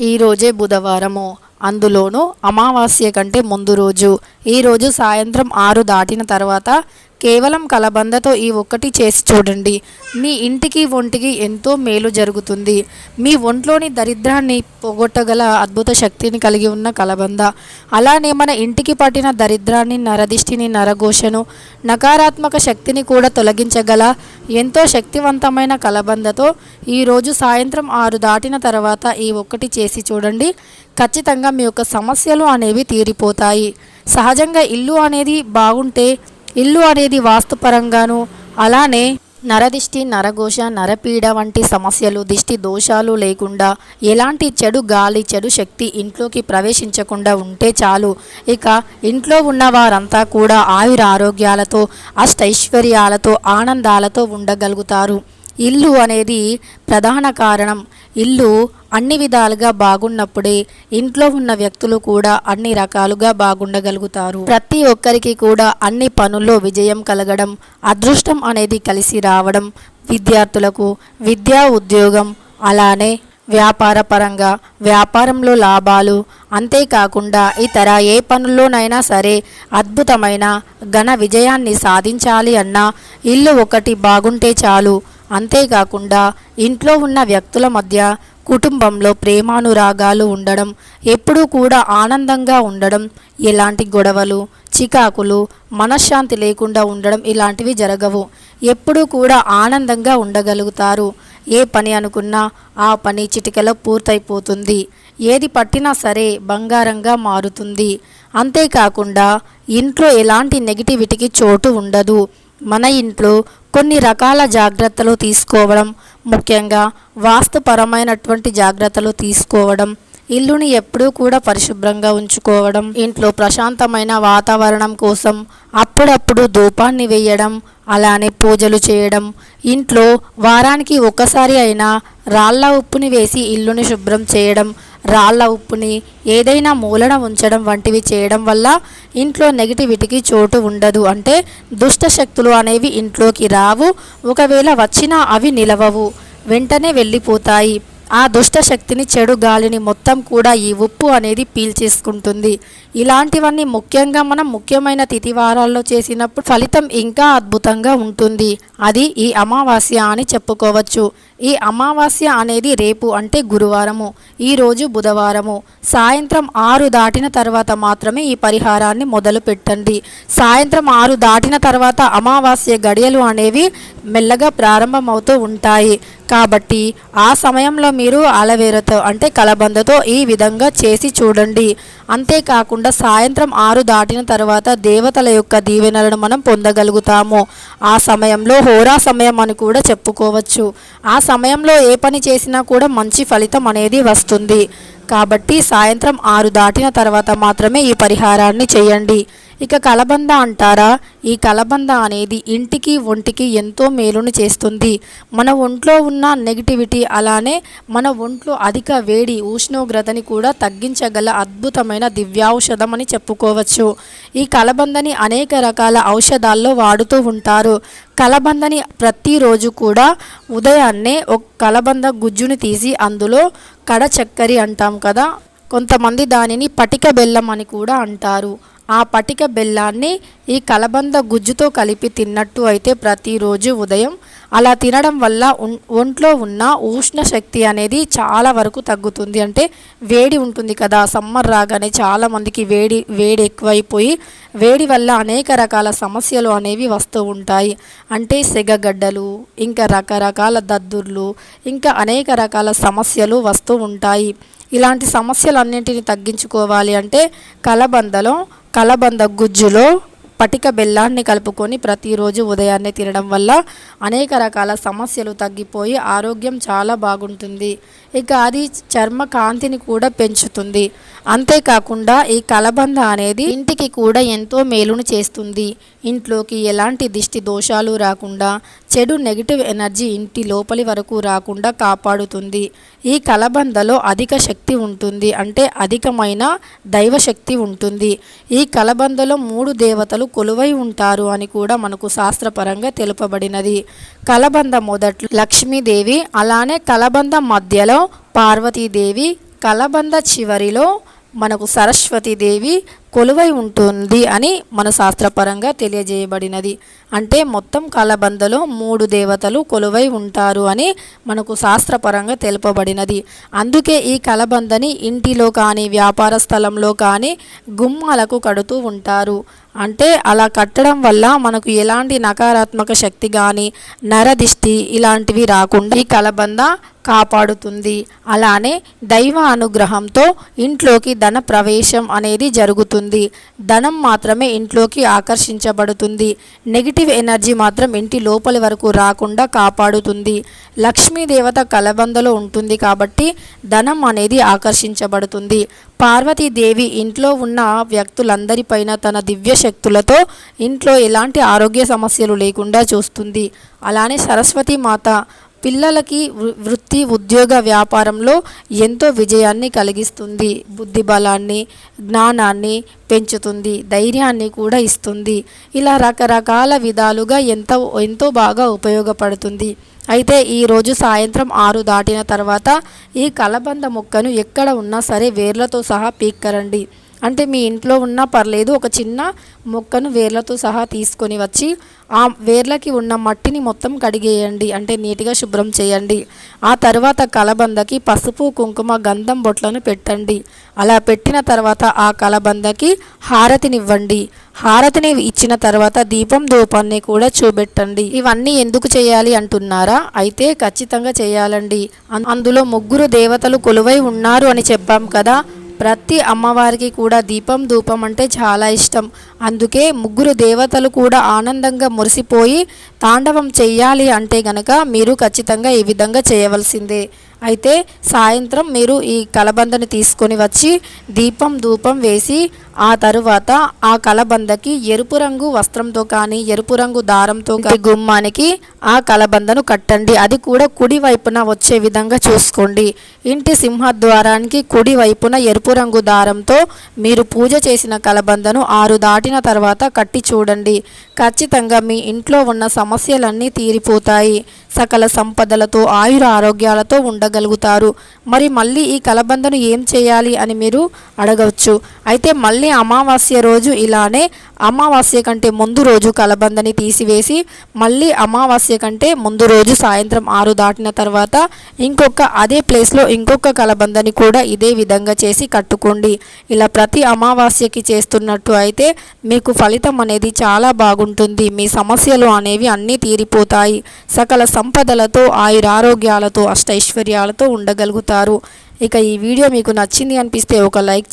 ఈరోజే బుధవారము. అందులోనూ అమావాస్య కంటే ముందు రోజు. ఈరోజు సాయంత్రం ఆరు దాటిన తర్వాత కేవలం కలబందతో ఈ ఒక్కటి చేసి చూడండి. మీ ఇంటికి ఒంటికి ఎంతో మేలు జరుగుతుంది. మీ ఒంట్లోని దరిద్రాన్ని పోగొట్టగల అద్భుత శక్తిని కలిగి ఉన్న కలబంద. అలానే మన ఇంటికి పట్టిన దరిద్రాన్ని నరదిష్టిని నరఘోషను నకారాత్మక శక్తిని కూడా తొలగించగల ఎంతో శక్తివంతమైన కలబందతో ఈరోజు సాయంత్రం ఆరు దాటిన తర్వాత ఈ ఒక్కటి చేసి చూడండి. ఖచ్చితంగా మీ యొక్క సమస్యలు అనేవి తీరిపోతాయి. సహజంగా ఇల్లు అనేది బాగుంటే ఇల్లు అనేది వాస్తుపరంగాను అలానే నరదిష్టి నరఘోష నరపీడ వంటి సమస్యలు దిష్టి దోషాలు లేకుండా ఎలాంటి చెడు గాలి చెడు శక్తి ఇంట్లోకి ప్రవేశించకుండా ఉంటే చాలు. ఇక ఇంట్లో ఉన్న వారంతా కూడా ఆయుర ఆరోగ్యాలతో అష్టైశ్వర్యాలతో ఆనందాలతో ఉండగలుగుతారు. ఇల్లు అనేది ప్రధాన కారణం. ఇల్లు అన్ని విధాలుగా బాగున్నప్పుడే ఇంట్లో ఉన్న వ్యక్తులు కూడా అన్ని రకాలుగా బాగుండగలుగుతారు. ప్రతి ఒక్కరికి కూడా అన్ని పనుల్లో విజయం కలగడం అదృష్టం అనేది కలిసి రావడం విద్యార్థులకు విద్యా ఉద్యోగం అలానే వ్యాపార పరంగా వ్యాపారంలో లాభాలు అంతేకాకుండా ఇతర ఏ పనుల్లోనైనా సరే అద్భుతమైన ఘన విజయాన్ని సాధించాలి అన్నా ఇల్లు ఒకటి బాగుంటే చాలు. అంతేకాకుండా ఇంట్లో ఉన్న వ్యక్తుల మధ్య కుటుంబంలో ప్రేమానురాగాలు ఉండడం ఎప్పుడూ కూడా ఆనందంగా ఉండడం ఎలాంటి గొడవలు చికాకులు మనశ్శాంతి లేకుండా ఉండడం ఇలాంటివి జరగవు. ఎప్పుడూ కూడా ఆనందంగా ఉండగలుగుతారు. ఏ పని అనుకున్నా ఆ పని చిటికలో పూర్తయిపోతుంది. ఏది పట్టినా సరే బంగారంగా మారుతుంది. అంతేకాకుండా ఇంట్లో ఎలాంటి నెగిటివిటీకి చోటు ఉండదు. మన ఇంట్లో కొన్ని రకాల జాగ్రత్తలు తీసుకోవడం ముఖ్యంగా వాస్తుపరమైనటువంటి జాగ్రత్తలు తీసుకోవడం ఇల్లుని ఎప్పుడూ కూడా పరిశుభ్రంగా ఉంచుకోవడం ఇంట్లో ప్రశాంతమైన వాతావరణం కోసం అప్పుడప్పుడు ధూపాన్ని వేయడం అలానే పూజలు చేయడం ఇంట్లో వారానికి ఒక్కసారి అయినా రాళ్ళ ఉప్పుని వేసి ఇల్లుని శుభ్రం చేయడం రాళ్ళ ఉప్పుని ఏదైనా మూలన ఉంచడం వంటివి చేయడం వల్ల ఇంట్లో నెగిటివిటీకి చోటు ఉండదు. అంటే దుష్ట శక్తులు అనేవి ఇంట్లోకి రావు. ఒకవేళ వచ్చినా అవి నిలవవు. వెంటనే వెళ్ళిపోతాయి. ఆ దుష్ట శక్తిని చెడు గాలిని మొత్తం కూడా ఈ ఉప్పు అనేది పీల్చేసుకుంటుంది. ఇలాంటివన్నీ ముఖ్యంగా మనం ముఖ్యమైన తిథి వారాల్లో చేసినప్పుడు ఫలితం ఇంకా అద్భుతంగా ఉంటుంది. అది ఈ అమావాస్య అని చెప్పుకోవచ్చు. ఈ అమావాస్య అనేది రేపు అంటే గురువారము ఈరోజు బుధవారము. సాయంత్రం ఆరు దాటిన తర్వాత మాత్రమే ఈ పరిహారాన్ని మొదలు పెట్టండి. సాయంత్రం ఆరు దాటిన తర్వాత అమావాస్య గడియలు అనేవి మెల్లగా ప్రారంభమవుతూ ఉంటాయి. కాబట్టి ఆ సమయంలో మీరు అలవేరతో అంటే కలబందతో ఈ విధంగా చేసి చూడండి. అంతేకాకుండా సాయంత్రం ఆరు దాటిన తర్వాత దేవతల యొక్క దీవెనలను మనం పొందగలుగుతాము. ఆ సమయంలో హోరా సమయం అని కూడా చెప్పుకోవచ్చు. ఆ సమయంలో ఏ పని చేసినా కూడా మంచి ఫలితం అనేది వస్తుంది. కాబట్టి సాయంత్రం ఆరు దాటిన తర్వాత మాత్రమే ఈ పరిహారాన్ని చేయండి. ఇక కలబంద అంటారా? ఈ కలబంద అనేది ఇంటికి ఒంటికి ఎంతో మేలును చేస్తుంది. మన ఒంట్లో ఉన్న నెగిటివిటీ అలానే మన ఒంట్లో అధిక వేడి ఉష్ణోగ్రతని కూడా తగ్గించగల అద్భుతమైన దివ్యౌషధం అని చెప్పుకోవచ్చు. ఈ కలబందని అనేక రకాల ఔషధాల్లో వాడుతూ ఉంటారు. కలబందని ప్రతిరోజు కూడా ఉదయాన్నే ఒక కలబంద గుజ్జుని తీసి అందులో కడ చక్కరి అంటాం కదా? కొంతమంది దానిని పటిక బెల్లం అని కూడా అంటారు. ఆ పటిక బెల్లాన్ని ఈ కలబంద గుజ్జుతో కలిపి తిన్నట్టు అయితే ప్రతిరోజు ఉదయం. అలా తినడం వల్ల ఒంట్లో ఉన్న ఉష్ణ శక్తి అనేది చాలా వరకు తగ్గుతుంది. అంటే వేడి ఉంటుంది కదా సమ్మర్ రాగానే చాలామందికి వేడి వేడి ఎక్కువైపోయి వేడి వల్ల అనేక రకాల సమస్యలు అనేవి వస్తూ ఉంటాయి. అంటే సెగగడ్డలు ఇంకా రకరకాల దద్దుర్లు ఇంకా అనేక రకాల సమస్యలు వస్తూ ఉంటాయి. ఇలాంటి సమస్యలన్నింటినీ తగ్గించుకోవాలి అంటే కలబందలో కలబంద గుజ్జులో పటిక బెల్లాన్ని కలుపుకొని ప్రతిరోజు ఉదయాన్నే తినడం వల్ల అనేక రకాల సమస్యలు తగ్గిపోయి ఆరోగ్యం చాలా బాగుంటుంది. ఇక అది చర్మ కాంతిని కూడా పెంచుతుంది. అంతేకాకుండా ఈ కలబంద అనేది ఇంటికి కూడా ఎంతో మేలును చేస్తుంది. ఇంట్లోకి ఎలాంటి దిష్టి దోషాలు రాకుండా చెడు నెగిటివ్ ఎనర్జీ ఇంటి లోపలి వరకు రాకుండా కాపాడుతుంది. ఈ కలబందలో అధిక శక్తి ఉంటుంది. అంటే అధికమైన దైవశక్తి ఉంటుంది. ఈ కలబందలో మూడు దేవతలు కొలువై ఉంటారు అని కూడా మనకు శాస్త్రపరంగా తెలుపబడినది. కలబంద మొదట్లో లక్ష్మీదేవి అలానే కలబంద మధ్యలో పార్వతీదేవి కలబంద చివరిలో మనకు సరస్వతీదేవి కొలువై ఉంటుంది అని మన శాస్త్రపరంగా తెలియజేయబడినది. అంటే మొత్తం కలబందలో మూడు దేవతలు కొలువై ఉంటారు అని మనకు శాస్త్రపరంగా తెలుపబడినది. అందుకే ఈ కలబందని ఇంటిలో కానీ వ్యాపార స్థలంలో కానీ గుమ్మాలకు కడుతూ ఉంటారు. అంటే అలా కట్టడం వల్ల మనకు ఎలాంటి నకారాత్మక శక్తి కానీ నరదిష్టి ఇలాంటివి రాకుండా ఈ కలబంద కాపాడుతుంది. అలానే దైవ అనుగ్రహంతో ఇంట్లోకి ధన ప్రవేశం అనేది జరుగుతుంది. ధనం మాత్రమే ఇంట్లోకి ఆకర్షించబడుతుంది. నెగిటివ్ ఎనర్జీ మాత్రం ఇంటి లోపలి వరకు రాకుండా కాపాడుతుంది. లక్ష్మీదేవత కలబందలో ఉంటుంది కాబట్టి ధనం అనేది ఆకర్షించబడుతుంది. పార్వతీదేవి ఇంట్లో ఉన్న వ్యక్తులందరిపైన తన దివ్య శక్తులతో ఇంట్లో ఎలాంటి ఆరోగ్య సమస్యలు లేకుండా చూస్తుంది. అలానే సరస్వతి మాత పిల్లలకి వృ- వృత్తి ఉద్యోగ వ్యాపారంలో ఎంతో విజయాన్ని కలిగిస్తుంది. బుద్ధి బలాన్ని జ్ఞానాన్ని పెంచుతుంది ధైర్యాన్ని కూడా ఇస్తుంది. ఇలా రకరకాల విధాలుగా ఎంతో ఎంతో బాగా ఉపయోగపడుతుంది. అయితే ఈరోజు సాయంత్రం ఆరు దాటిన తర్వాత ఈ కలబంద మొక్కను ఎక్కడ ఉన్నా సరే వేర్లతో సహా పీక్కరండి. అంటే మీ ఇంట్లో ఉన్నా పర్లేదు ఒక చిన్న మొక్కను వేర్లతో సహా తీసుకొని వచ్చి ఆ వేర్లకి ఉన్న మట్టిని మొత్తం కడిగేయండి. అంటే నీట్గా శుభ్రం చేయండి. ఆ తర్వాత కలబందకి పసుపు కుంకుమ గంధం బొట్లను పెట్టండి. అలా పెట్టిన తర్వాత ఆ కలబందకి హారతినివ్వండి. హారతిని ఇచ్చిన తర్వాత దీపం ధూపాన్ని కూడా చూపెట్టండి. ఇవన్నీ ఎందుకు చేయాలి అంటున్నారా? అయితే ఖచ్చితంగా చేయాలండి. అందులో ముగ్గురు దేవతలు కొలువై ఉన్నారు అని చెప్పాం కదా. ప్రతి అమ్మవారికి కూడా దీపం ధూపం అంటే చాలా ఇష్టం. అందుకే ముగ్గురు దేవతలు కూడా ఆనందంగా మురిసిపోయి తాండవం చెయ్యాలి అంటే గనక మీరు ఖచ్చితంగా ఈ విధంగా చేయవలసిందే. అయితే సాయంత్రం మీరు ఈ కలబందని తీసుకొని వచ్చి దీపం ధూపం వేసి ఆ తరువాత ఆ కలబందకి ఎరుపు రంగు వస్త్రంతో కానీ ఎరుపు రంగు దారంతో కానీ గుమ్మానికి ఆ కలబందను కట్టండి. అది కూడా కుడి వైపున వచ్చే విధంగా చూసుకోండి. ఇంటి సింహద్వారానికి కుడి వైపున ఎరుపు రంగు దారంతో మీరు పూజ చేసిన కలబందను ఆరు దాటిన తర్వాత కట్టి చూడండి. ఖచ్చితంగా మీ ఇంట్లో ఉన్న సమస్యలన్నీ తీరిపోతాయి. సకల సంపదలతో ఆయుర ఆరోగ్యాలతో ఉండగలుగుతారు మరి మళ్ళీ ఈ కలబందను ఏం చేయాలి అని మీరు అడగవచ్చు. అయితే మళ్ళీ అమావాస్య రోజు ఇలానే అమావాస్య కంటే ముందు రోజు కలబందని తీసివేసి మళ్ళీ అమావాస్య కంటే ముందు రోజు సాయంత్రం ఆరు దాటిన తర్వాత ఇంకొక అదే ప్లేస్లో ఇంకొక కలబందని కూడా ఇదే విధంగా చేసి కట్టుకోండి. ఇలా ప్రతి అమావాస్యకి చేస్తున్నట్టు అయితే మీకు ఫలితం అనేది చాలా బాగుంటుంది. మీ సమస్యలు అనేవి అన్నీ తీరిపోతాయి. సకల సంపదలతో ఆయురారోగ్యాలతో అష్టైశ్వర్యాలతో ఉండగలుగుతారు. ఇక ఈ వీడియో మీకు నచ్చింది అనిపిస్తే ఒక లైక్